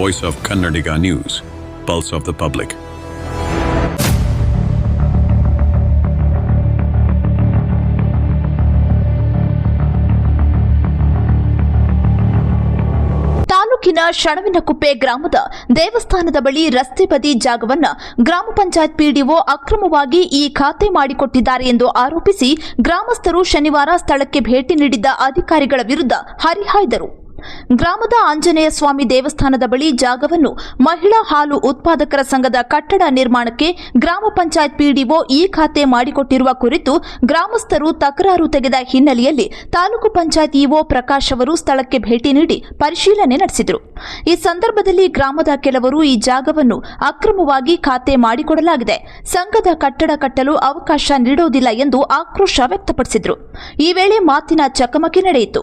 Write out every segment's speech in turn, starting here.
voice of Kannadiga news pulse of the public ತಾಲೂಕಿನ ಶಣವಿನಕುಪ್ಪೆ ಗ್ರಾಮದ ದೇವಸ್ಥಾನದ ಬಳಿ ರಸ್ತೆ ಬದಿ ಜಾಗವನ್ನ ಗ್ರಾಮ ಪಂಚಾಯತ್ ಪಿಡಿಒ ಅಕ್ರಮವಾಗಿ ಈ ಖಾತೆ ಮಾಡಿಕೊಟ್ಟಿದ್ದಾರೆ ಎಂದು ಆರೋಪಿಸಿ ಗ್ರಾಮಸ್ಥರು ಶನಿವಾರ ಸ್ಥಳಕ್ಕೆ ಭೇಟಿ ನೀಡಿದ್ದ ಅಧಿಕಾರಿಗಳ ವಿರುದ್ಧ ಹರಿಹಾಯ್ದರು. ಗ್ರಾಮದ ಆಂಜನೇಯ ಸ್ವಾಮಿ ದೇವಸ್ಥಾನದ ಬಳಿ ಜಾಗವನ್ನು ಮಹಿಳಾ ಹಾಲು ಉತ್ಪಾದಕರ ಸಂಘದ ಕಟ್ಟಡ ನಿರ್ಮಾಣಕ್ಕೆ ಗ್ರಾಮ ಪಂಚಾಯತ್ ಪಿಡಿಒ ಈ ಖಾತೆ ಮಾಡಿಕೊಟ್ಟಿರುವ ಕುರಿತು ಗ್ರಾಮಸ್ಥರು ತಕರಾರು ತೆಗೆದ ಹಿನ್ನೆಲೆಯಲ್ಲಿ ತಾಲೂಕು ಪಂಚಾಯತ್ ಇಒ ಪ್ರಕಾಶ್ ಅವರು ಸ್ಥಳಕ್ಕೆ ಭೇಟಿ ನೀಡಿ ಪರಿಶೀಲನೆ ನಡೆಸಿದರು. ಈ ಸಂದರ್ಭದಲ್ಲಿ ಗ್ರಾಮದ ಕೆಲವರು ಈ ಜಾಗವನ್ನು ಅಕ್ರಮವಾಗಿ ಖಾತೆ ಮಾಡಿಕೊಡಲಾಗಿದೆ. ಸಂಘದ ಕಟ್ಟಡ ಕಟ್ಟಲು ಅವಕಾಶ ನೀಡುವುದಿಲ್ಲ ಎಂದು ಆಕ್ರೋಶ ವ್ಯಕ್ತಪಡಿಸಿದರು. ಈ ವೇಳೆ ಮಾತಿನ ಚಕಮಕಿ ನಡೆಯಿತು.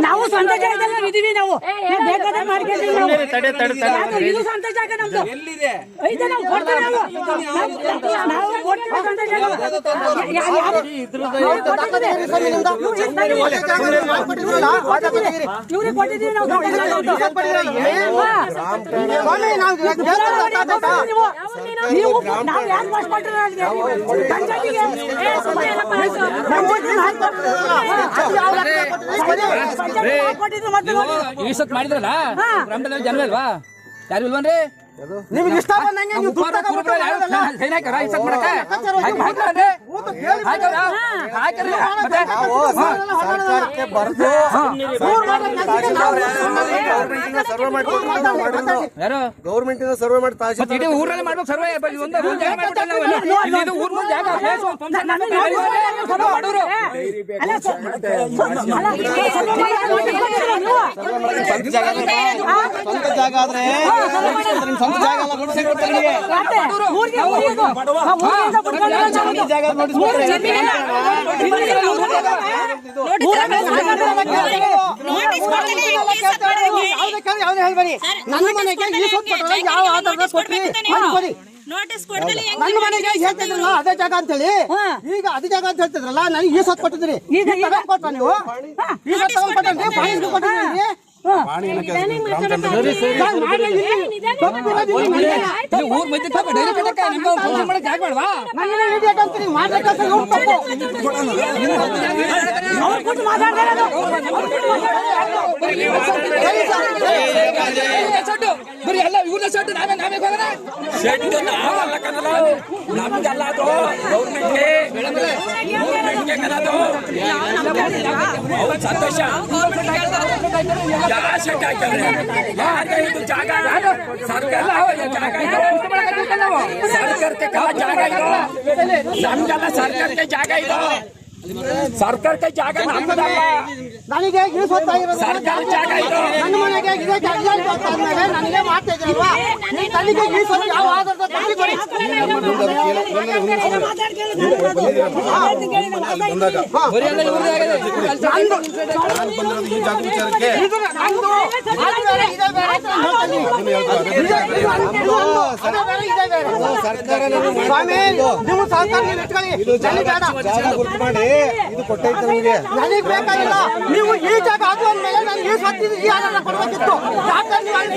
ನಾವು ಸ್ವಂತ ಜಾಗದಲ್ಲಿ ನಾವು. ಇದೀವಿ ನಾವು ಬೇಕಾದ್ರೆ ಮಾಡ್ಕೊಂತೀವಿ ನಾವು. ಇದು ಸ್ವಂತ ಜಾಗ ನಮ್ದು. ಎಲ್ಲಿದೆ? ಐತೆ ನಾವು ಕೊಡ್ತೀವಿ ನಾವು. ನಾವು- ಕೊಡ್ತೀವಿ ಸ್ವಂತ ಜಾಗ. ಇವ್ರಿಗೆ ಕೊಟ್ಟಿದ್ದೀವಿ ನಾವು ಸ್ವಂತ ಜಾಗ. ಅಂತ. ನೀವು- ಯಾರು ಮಾಡ್ತೀರ ಅಲ್ಲಿಗೆ? ಏ. ಈ ಸತ್ ಮಾಡಿದ್ರಲ್ಲ? ಗ್ರಾಮದಲ್ಲಿ ಜನ ಅಲ್ವಾ? ಯಾರು ಇಲ್ವನ್ರಿ? ನಿಮ್ಗೆ ಇಷ್ಟ ಬಂದಂಗೆ ನೀವು ದುಡ್ಡು? ಸರ್ಕಾರಕ್ಕೆ ಬರ್ದು ಸರ್ವೆ ಯಾರು ಗೌರ್ಮೆಂಟ್ ಇಂದ ಸರ್ವೆ ಮಾಡಿ ತಾಜಿ ಮತ್ತೆ ಇಡೀ ಊರಲ್ಲಿ ಮಾಡ್ಬೇಕು ಸರ್ವೆ ಒಂದು ಒಂದು ಜಾಗ ಮಾಡ್ಬಿಟ್ಟಲ್ಲ ನಾವು. ಇಲ್ಲಿ ಇದು ಊರ್ ಮುಂದೆ ಜಾಗ place ಒಂದು function ಮಾಡ್ಬೇಕು. ನಾವು ಬಡವ್ರು. ಅಲ್ಲ, ಸ- ಅಲ್ಲ, ಸ್ವಂತ ಜಾಗ ಸ್ವಂತ ಜಾಗ ಆದ್ರೆ ನಿಮ್ ಸ್ವಂತ ಜಾಗ ಅಲ್ಲ ನನ್ನ ಮನೆಗೆ ಈ ಸೊತ್ತು ಕೊಟ್ಟರೆ ಯಾವ ಆಧಾರದ ಕೊಟ್ರಿ ಕೊಡಿ ನೋಟಿಸ್ ಕೊಡ್ದಲೆ ನನ್ನ ಮನೆಗೆ ಹೇಳ್ತಿದ್ರಲ್ಲ ಅದೇ ಜಾಗ ಅಂತ ಹೇಳಿ ಈಗ ಅದೇ ಜಾಗ ಅಂತ ಹೇಳ್ತಿದ್ರಲ್ಲ ನನಗೆ ಈ ಸೊತ್ತು ಕೊಟ್ಟಿದ್ರಿ ಈಗ ತಗೊಂಡ್ ಕೊಟ್ಟ ನೀವು? ಈ ಸೊತ್ತು ತಗೊಂಡ್ ಕೊಟ್ಟಿದ್ರಿ ಊರ್ ಮಧ್ಯೆ ಪಾಪ ಡೈರಿ ಕಟ್ಟಕ್ಕೆ ನಿಮ್ಗೆ function ಮಾಡಕ್ಕೆ ಜಾಗ ಬೇಡವಾ? ನನ್ನ ಎಲ್ಲ ಸೆಟ್. ಬರೀ ಎಲ್ಲ ಇವ್ರೇ ಸೊಟ್ಟು, ನಾವೇ ನಾವೇ ಹೋಗೋಣ? ಸೆಟ್ ಅವ- ಜಾಗ ಇದೆ. ಇಷ್ಟು ಮಾಡಕ್ಕೆ ನಾವು. ಸರ್ಕಾರಕ್ಕೆ ಜಾಗ ನಮ್ಗೆಲ್ಲ ಸರ್ಕಾರಕ್ಕೆ ಜಾಗ ಇದು ಸರ್ಕಾರಕ್ಕೆ ಜಾಗ ನಮ್ದಲ್ಲ ನನಗೆ ಇದು. ಜಾಗ ನನ್ನ ಮನೆಗೆ ಇದೇ ಜಾಗ ಗೊತ್ತಾದ್ಮೇಲೆ ನನಗೆ ಮಾಡ್ತಾ ತನಿಖೆ ಈ ಯಾವ ಆಧಾರದ ತನಿಖೆ ಕೊಡಿ ಇದು ಇದೆ ಇದೆ. ಸ್ವಾಮಿ ನೀವು ಸಹಕಾರ ನೀವು ಇಟ್ಕೊಳ್ಳಿ ನನಗೆ ಬೇಡ ನನಗೆ ಬೇಕಾಗಿಲ್ಲ ನೀವು ಈ ಜಾಗ ಆದ್ಮೇಲೆ ಮೇಲೆ ನಾನು ಈ ಸ್ವತ್ತು ಈ ಆಧಾರ ಕೊಡ್ಬೇಕಿತ್ತು ಯಾಕಂದ್ರೆ ನೀವು ಅಲ್ಲಿ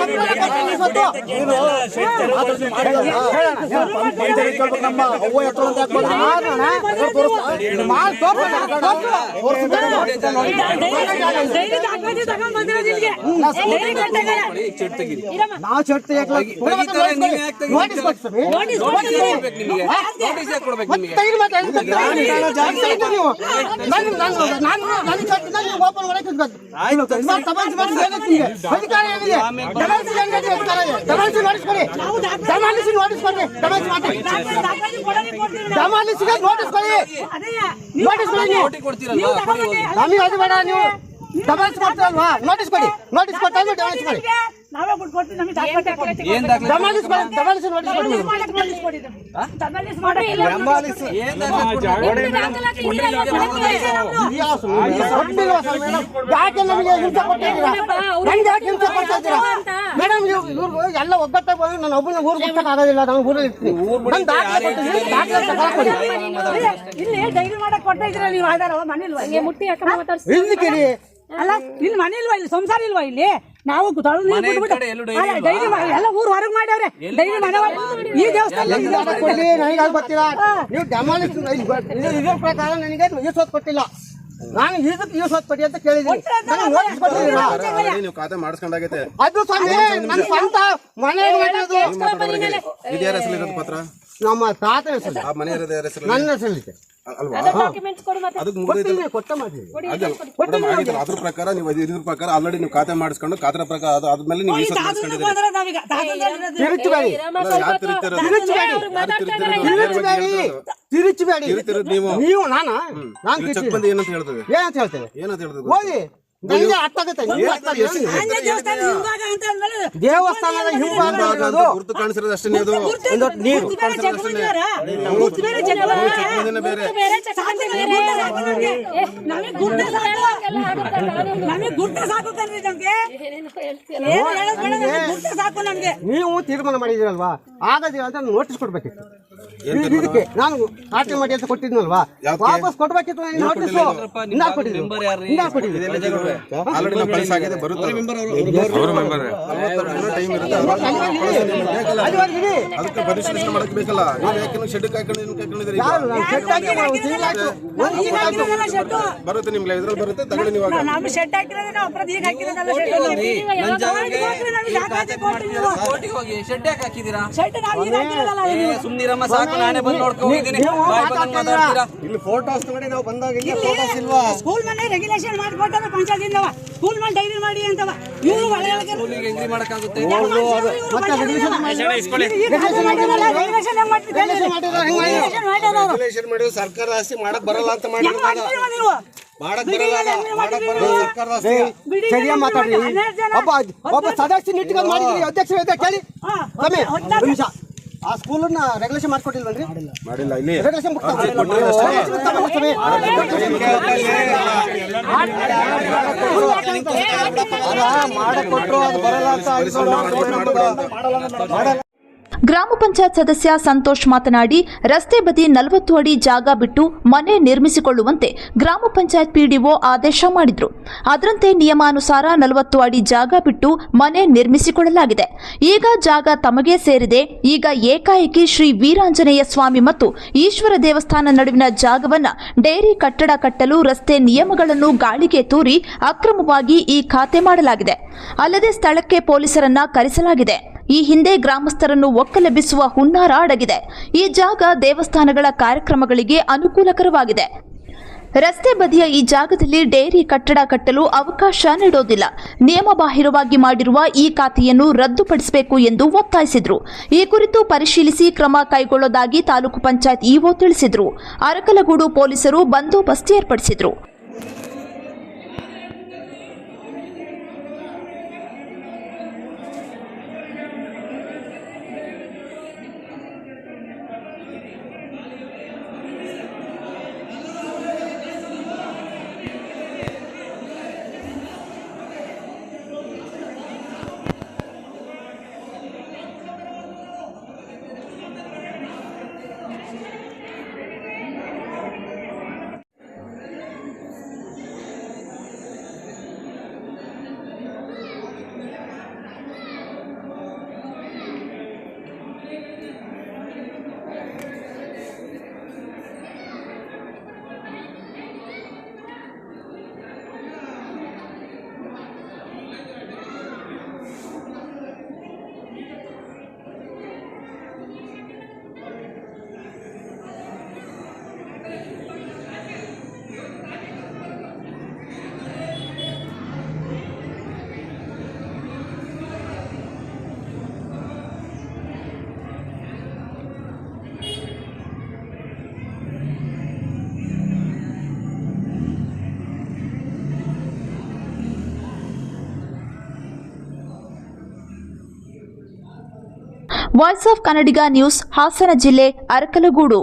ಸ್ವತ್ತು ಮಾಡಿ ತೋರ್ಸು, ತೋರ್ಸು. ತಗೊಂಡ್ ಬಂದಿರೋದು ಇಲ್ಲಿಗೆ. ಡೈರಿ ಕಟ್ಟಾಗಲ್ಲ. ನಾವು ಚಟ್? ನೋಟಿಸ್ ಕೊಡಿ. ನೋಟಿಸ್ ಕೊಡಿ. ನಮಗೆ. ಅದು ಬೇಡ ನೀವು? ದಬಾಯಿಸಿ ಕೊಡ್ತೀರಲ್ವಾ? ನೋಟಿಸ್ ಕೊಡಿ. ನೋಟಿಸ್ ಕೊಟ್ಟಾಗ ಕೊಡಿ. ನಾವೇ ನಮಗೆ ದಾಖಲೆ. ಏನ್ ದಾಖಲೆ ನೋಟಿಸ್ ಮೇಡಮ್. ಮಾಡಕ್ಕೆ ನೋಟಿಸ್ ಕೊಡಿದ್ರು. ದಬಾಳಿಸಿ ಮಾಡಕ್ಕೆ ಏನ್ ದಾಖಲೆ ಕೊಡ್ಬೇಕು? ದಾಖಲಾತಿ ಇದೆಯಲ್ಲ ಕೊಡಕ್ಕೆ. ಇದೆಯಾ ಸುಮ್ನೆ? ಕೊಟ್ಟಿಲ್ವಾ ಸರ್ ಮೇಡಮ್? ಯಾಕೆ ನಮಗೆ ಹಿಂಸೆ ಕೊಟ್ಟಿದ್ದೀರಾ? ನಂಗೆ ಯಾಕೆ ಹಿಂಸೆ ಕೊಡ್ತಾ ಇದ್ದೀರಾ? ಮೇಡಮ್ ಇವ್ರು ಇವ್ರು ಎಲ್ಲ ಒಗ್ಗಟ್ಟಾಗಿ ಬಂದು ನಾನು ಒಬ್ಬನ ಊರು ಬಿಟ್ಟಕ್ಕೆ ಆಗೋದಿಲ್ಲ. ನಾನು ಊರಲ್ಲಿ ಇರ್ತೀನಿ ದಾಖಲೆ ಕೊಟ್ಟಿದ್ದೀನಿ ದಾಖಲೆ ಇಲ್ಲಿ- ಡೈರಿ ಕೊಡ್ತಾ ನೀವು? ಆಧಾರ ಮನೇಲಿ ಮುಟ್ಟಿ ಹಾಕೊಂಡು ಮಾತಾಡ್ಸಿ ಇಲ್ಲಿ ಕೇಳಿ. ಅಲ್ಲ ಇಲ್ಲಿ ಮನೆ ಇಲ್ವಾ ಇಲ್ಲಿ? ಸಂಸಾರ ಇಲ್ವಾ ಇಲ್ಲಿ? ನಾವು ತೊಳೆದು ನೀರು ಮನೆ ಬಿಟ್ಬಿಟ್ಟು- ಕಡೆ ಎಲ್ಲೂ ಅಲ್ಲ, ಇಲ್ವಾ? ಊರ್ ಹೊರಗೆ ಮಾಡ್ಯಾವ್ರೆ. ಡೈರಿ ಮನೆ ಈ ದೇವಸ್ಥಾನ ಈ ನಂಗೆ ದಾಖಲೆ ದೇವಸ್ಥಾನ ಕೊಡಿ ನನಗೆ ಅದು ಗೊತ್ತಿಲ್ಲ ನೀವು ಡೆಮಾಲಿಸ್ ಇದ್ರ ಪ್ರಕಾರ ನನಗೆ ಈಸೋತ್ ಕೊಟ್ಟಿಲ್ಲ. ನಾನು ಇದಕ್ಕೆ ಈಸೋತ್ ಕೊಡಿ ಅಂತ ಕೇಳಿದ್ದೀನಿ ನನಗೆ ನೋಟಿಸ್ ಕೊಟ್ಟಿದ್ದೀರಾ ನೀವು ಖಾತೆ ಮಾಡಿಸ್ಕೊಂಡಾಗೈತೆ. ಅದು ಸ್ವಾಮಿ ನನ್ನ ಸ್ವಂತ ಮನೆ ಮಾಡಿರೋದು ಇದ್ಯಾರ ಹೆಸರು ಇರೋದು ಪತ್ರ? ನಮ್ಮ ತಾತನ ಹೆಸರು. ಆ ಮನೆ ಇರೋದು ಯಾರ ಹೆಸರು ನನ್ನ ಹೆಸರು ಡಾಕ್ಯುಮೆಂಟ್ಸ್ ಕೊಡು ಮತ್ತೆ. ಅದಕ್ಕೆ ಮುಗಿದೈತೆ ಕೊಟ್ಟಿದ್ದೀನಿ ಮಾಡಿ ಅದ್ರ ಪ್ರಕಾರ ನೀವು ಇದ್ರ ಪ್ರಕಾರ ಆಲ್ರೆಡಿ ನೀವು ಖಾತೆ ಮಾಡಿಸ್ಕೊಂಡು ಖಾತೆ ಪ್ರಕಾರ ಅದ್ಮೇಲೆ ಆದ್ಮೇಲೆ ನೀವು ತಿರುಚಬೇಡಿ ನೀವು. ನಾನಾ? ನಾನು ಇಲ್ಲಿ ಚೆಕ್ ಬಂದು ಏನಂತ ಹೇಳ್ತೇವೆ? ಏನಂತ ಹೇಳ್ತೇವೆ? ಏನಂತ ಹೇಳ್ತೇವೆ ಹೋಗಿ. ನನಗೆ ಅರ್ಥ ಆಗುತ್ತೆ? ನಿಮ್ಗೆ ಅರ್ಥ ದೇವಸ್ಥಾನದ ಹಿಂಭಾಗ ಇರೋದು ಗುರುತು ಕಾಣಿಸಿರೋದು. ಅಷ್ಟೇ ಅದು. ನೀರು. ನೀವು ತೀರ್ಮಾನ ಮಾಡಿದಿರಲ್ವಾ ಆಗದಿಲ್ಲ ಅಂತ ನೋಟಿಸ್ ಕೊಡ್ಬೇಕಿತ್ತು. ಇದಕ್ಕೆ ನಾನು ಖಾತೆ ಮಾಡಿ ಅಂತ ಕೊಟ್ಟಿದ್ನಲ್ವಾ? ವಾಪಸ್ ಕೊಡ್ಬೇಕಿತ್ತು ನನಗೆ ನೋಟಿಸ್ ಇನ್ನ ಕೊಟ್ಟಿದ್ದು ಇನ್ನ ಬರುತ್ತೆ ನಾನು ನಿಮ್ಗೆ ಇದ್ರಲ್ಲಿ ಬರುತ್ತೆ ತಗೊಳ್ಳಿ ನೀವು ಶೆಡ್ ಹಾಕಿರೋದೇ ನಾವು ಈಗ ಹಾಕಿರೋದಲ್ಲ ಶೆಡ್ ನನ್ ಹೋಗಿ ಶೆಡ್ ಯಾಕೆ ಹಾಕಿದ್ದೀರಾ? ಶೆಡ್ ನಾವು ಈಗ ಹಾಕಿರೋದಲ್ಲ ಸುಮ್ನಿರಮ್ಮ ಸಾಕು. ನಾನೇ ಬಂದು ಇಲ್ಲಿ ಫೋಟೋಸ್ ನೋಡಿ ನಾವು ಬಂದಾಗ ಇಲ್ಲಿ ಫೋಟೋಸ್ ಇಲ್ವಾ? ಸ್ಕೂಲ್ ಮನೆ ರೆಗ್ಯುಲೇಷನ್ ಮಾಡಿಕೊಟ್ಟಾರ ಪಂಚಾಯತಿಂದವ. ಸ್ಕೂಲ್ ಮನೆ ಡೈರಿ ಮಾಡಿ ಅಂತವ. ಇವರು ಸ್ಕೂಲಿಗೆ ಮಾಡಕ್ಕಾಗುತ್ತೆ. ಮತ್ತೆ ರೆಗ್ಯುಲೇಷನ್ ಮಾಡಿದ್ರು ಸರ್ಕಾರ ಆಸ್ತಿ ಮಾಡಕ್ ಬರಲ್ಲ ಅಂತ ಮಾಡಿದ್ರು ಮಾತಾಡಿ. ಸರಿಯಾಗಿ ಜನ. ಒಬ್ಬ ಒಬ್ಬ ಸದಸ್ಯ ನಿಟ್ಟಿಗೆ ಮಾಡಿದ್ರಿ ಅಧ್ಯಕ್ಷ ಕೇಳಿ. ಆ ಸ್ಕೂಲನ್ನ ರೆಗ್ಯುಲೇಷನ್ ಮಾಡ್ಕೊಟ್ಟಿಲ್ವಲ್ರಿ ಮಾಡಿಲ್ಲ ಇಲ್ಲಿ ರೆಗ್ಯುಲೇಷನ್ ಬುಕ್ ಮಾಡಕೊಟ್ರು ಅದು ಬರಲ್ಲ ಅಂತ ಮಾಡಲ್ಲ ಗ್ರಾಮ ಪಂಚಾಯತ್ ಸದಸ್ಯ ಸಂತೋಷ್ ಮಾತನಾಡಿ, ರಸ್ತೆ ಬದಿ ನಲವತ್ತು ಅಡಿ ಜಾಗ ಬಿಟ್ಟು ಮನೆ ನಿರ್ಮಿಸಿಕೊಳ್ಳುವಂತೆ ಗ್ರಾಮ ಪಂಚಾಯತ್ ಪಿಡಿಒ ಆದೇಶ ಮಾಡಿದ್ರು. ಅದರಂತೆ ನಿಯಮಾನುಸಾರ ನಲವತ್ತು ಅಡಿ ಜಾಗ ಬಿಟ್ಟು ಮನೆ ನಿರ್ಮಿಸಿಕೊಳ್ಳಲಾಗಿದೆ. ಈಗ ಜಾಗ ತಮಗೆ ಸೇರಿದೆ. ಈಗ ಏಕಾಏಕಿ ಶ್ರೀ ವೀರಾಂಜನೇಯ ಸ್ವಾಮಿ ಮತ್ತು ಈಶ್ವರ ದೇವಸ್ಥಾನ ನಡುವಿನ ಜಾಗವನ್ನು ಡೈರಿ ಕಟ್ಟಡ ಕಟ್ಟಲು ರಸ್ತೆ ನಿಯಮಗಳನ್ನು ಗಾಳಿಗೆ ತೂರಿ ಅಕ್ರಮವಾಗಿ ಈ ಖಾತೆ ಮಾಡಲಾಗಿದೆ. ಅಲ್ಲದೆ ಸ್ಥಳಕ್ಕೆ ಪೊಲೀಸರನ್ನ ಕರೆಸಲಾಗಿದೆ. ಈ ಹಿಂದೆ ಗ್ರಾಮಸ್ಥರನ್ನು ಒಕ್ಕಲೆಬ್ಬಿಸುವ ಹುನ್ನಾರ ಅಡಗಿದೆ. ಈ ಜಾಗ ದೇವಸ್ಥಾನಗಳ ಕಾರ್ಯಕ್ರಮಗಳಿಗೆ ಅನುಕೂಲಕರವಾಗಿದೆ. ರಸ್ತೆ ಬದಿಯ ಈ ಜಾಗದಲ್ಲಿ ಡೈರಿ ಕಟ್ಟಡ ಕಟ್ಟಲು ಅವಕಾಶ ನೀಡೋದಿಲ್ಲ. ನಿಯಮಬಾಹಿರವಾಗಿ ಮಾಡಿರುವ ಈ ಖಾತೆಯನ್ನು ರದ್ದುಪಡಿಸಬೇಕು ಎಂದು ಒತ್ತಾಯಿಸಿದರು. ಈ ಕುರಿತು ಪರಿಶೀಲಿಸಿ ಕ್ರಮ ಕೈಗೊಳ್ಳೋದಾಗಿ ತಾಲೂಕು ಪಂಚಾಯತ್ ಇಒ ತಿಳಿಸಿದರು. ಅರಕಲಗೂಡು ಪೊಲೀಸರು ಬಂದೋಬಸ್ತ್ ಏರ್ಪಡಿಸಿದ್ರು. Voice of Kannadiga news Hassan ಜಿಲ್ಲೆ ಅರಕಲಗೂಡು.